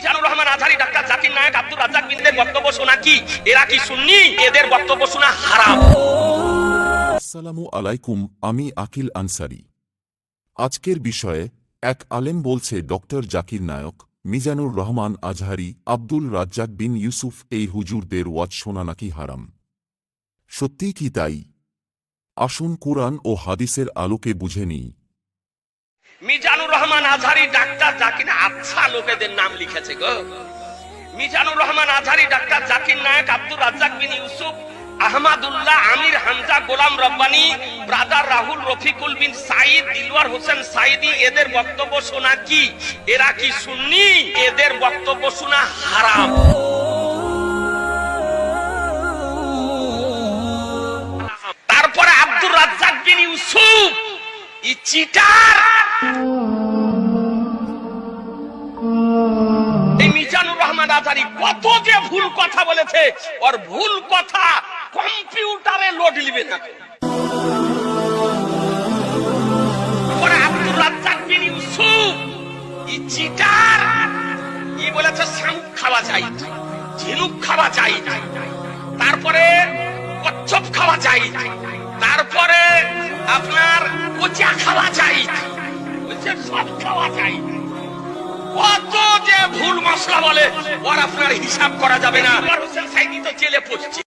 মিজানুর রহমান আজহারি ডাক্তার জাকির নায়ক আব্দুল রাজ্জাক বিনদের বক্তব্য শোনা কি? এরা কি শুননি এদের বক্তব্য শোনা হারাম। আসসালামু আলাইকুম আমি আকিল আনসারি। আজকের বিষয়ে এক আলেম বলছে ডক্টর জাকির নায়ক মিজানুর রহমান আজহারি আব্দুল রাজ্জাক বিন ইউসুফ এই হুজুরদের ওয়াজ শোনা নাকি হারাম? সত্যি কি তাই? আসুন কুরআন ও হাদিসের আলোকে বুঝে নিই। রহমান আজহারি ডাক্তার জাকির আচ্ছা লোকেদের নাম লিখেছে গো। মিজানুর রহমান আজহারি ডাক্তার জাকির নায়ক আব্দুল রাজ্জাক বিন ইউসুফ, আহমাদুল্লাহ আমির হামজা গোলাম রব্বানি, ব্রাদার রাহুল রফিকুল বিন সাইদ দিলওয়ার হোসেন সাইদি এদের বক্তব্য শোনা কি? এরা কি শুননি এদের বক্তব্য শোনা হারাম। তারপরে আব্দুর রাজ্জাক বিন ইউসুফ, ই চিটার। রহমান আজারি কত যে ভুল কথা বলেছে, ওর ভুল কথা কম্পিউটারে লোড নিবে না। বলেছে খাওয়া তারপরে খাওয়া তারপরে আপনার কোচা খাওয়া যায় সব খাওয়া ভুল মশলা বলে। ওর আপনার হিসাব করা যাবে না। জেলে পড়ছে